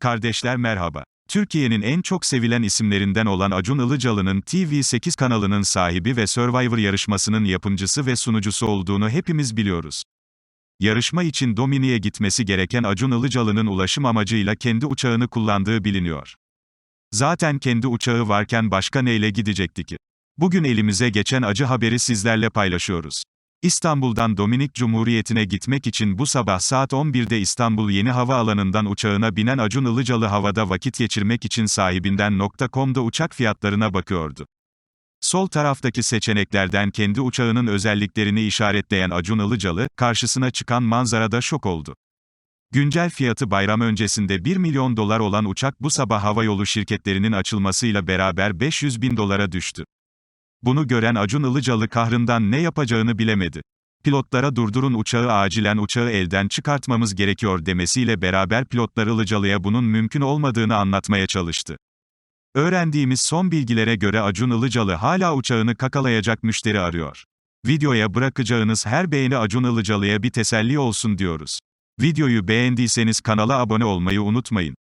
Kardeşler merhaba. Türkiye'nin en çok sevilen isimlerinden olan Acun Ilıcalı'nın TV8 kanalının sahibi ve Survivor yarışmasının yapımcısı ve sunucusu olduğunu hepimiz biliyoruz. Yarışma için Domini'ye gitmesi gereken Acun Ilıcalı'nın ulaşım amacıyla kendi uçağını kullandığı biliniyor. Zaten kendi uçağı varken başka neyle gidecekti ki? Bugün elimize geçen acı haberi sizlerle paylaşıyoruz. İstanbul'dan Dominik Cumhuriyeti'ne gitmek için bu sabah saat 11'de İstanbul Yeni Havaalanı'ndan uçağına binen Acun Ilıcalı havada vakit geçirmek için sahibinden .com'da uçak fiyatlarına bakıyordu. Sol taraftaki seçeneklerden kendi uçağının özelliklerini işaretleyen Acun Ilıcalı, karşısına çıkan manzarada şok oldu. Güncel fiyatı bayram öncesinde 1 milyon dolar olan uçak bu sabah havayolu şirketlerinin açılmasıyla beraber 500 bin dolara düştü. Bunu gören Acun Ilıcalı kahrından ne yapacağını bilemedi. Pilotlara durdurun uçağı acilen uçağı elden çıkartmamız gerekiyor demesiyle beraber pilotlar Ilıcalı'ya bunun mümkün olmadığını anlatmaya çalıştı. Öğrendiğimiz son bilgilere göre Acun Ilıcalı hala uçağını kakalayacak müşteri arıyor. Videoya bırakacağınız her beğeni Acun Ilıcalı'ya bir teselli olsun diyoruz. Videoyu beğendiyseniz kanala abone olmayı unutmayın.